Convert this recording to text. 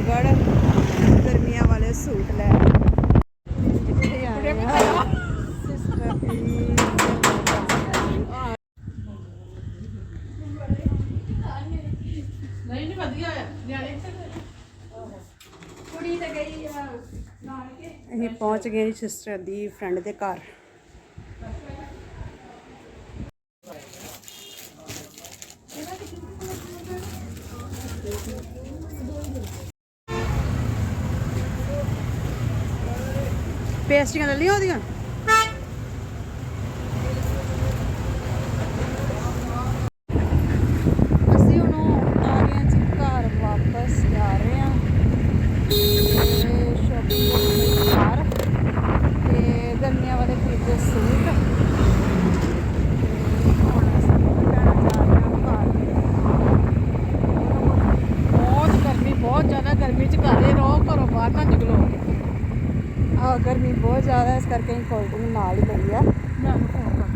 ਗਰਮੀਆਂ ਵਾਲੇ ਸੂਟ ਲੈ। ਇੱਥੇ ਆਏ ਆ ਸਿਸਟਰ ਦੀ ਨਹੀਂ ਨਹੀਂ ਵਧੀਆ ਆ ਨਿਆਣੇ ਕੁੜੀ ਤੇ ਗਈ ਆ ਨਾਨਕੇ। ਅਸੀਂ ਪਹੁੰਚ ਗਏ ਸਿਸਟਰ ਦੀ ਫਰੈਂਡ ਦੇ ਘਰ। ਪੇਸਟੀਆਂ ਲੈ ਲਈਆਂ ਉਹਦੀਆਂ? ਅਸੀਂ ਹੁਣ ਆ ਗਏ ਜੀ ਘਰ ਵਾਪਸ ਜਾ ਰਹੇ ਹਾਂ। ਤੇ ਸ਼ਾਪਿੰਗ ਲਈ ਤੇ ਗਰਮੀਆਂ ਵਾਲੇ ਖਰੀਦੇ ਸੂਟ। ਬਹੁਤ ਗਰਮੀ, ਬਹੁਤ ਜ਼ਿਆਦਾ ਗਰਮੀ ਚ ਘਰੇ ਰਹੋ, ਘਰੋਂ ਬਾਹਰ ਨਾ ਨਿਕਲੋ। ਆ ਗਰਮੀ ਬਹੁਤ ਜ਼ਿਆਦਾ ਇਸ ਕਰਕੇ ਅਸੀਂ ਕੋਲਡ ਡਰਿੰਕ ਨਾਲ ਹੀ ਲਈ ਆ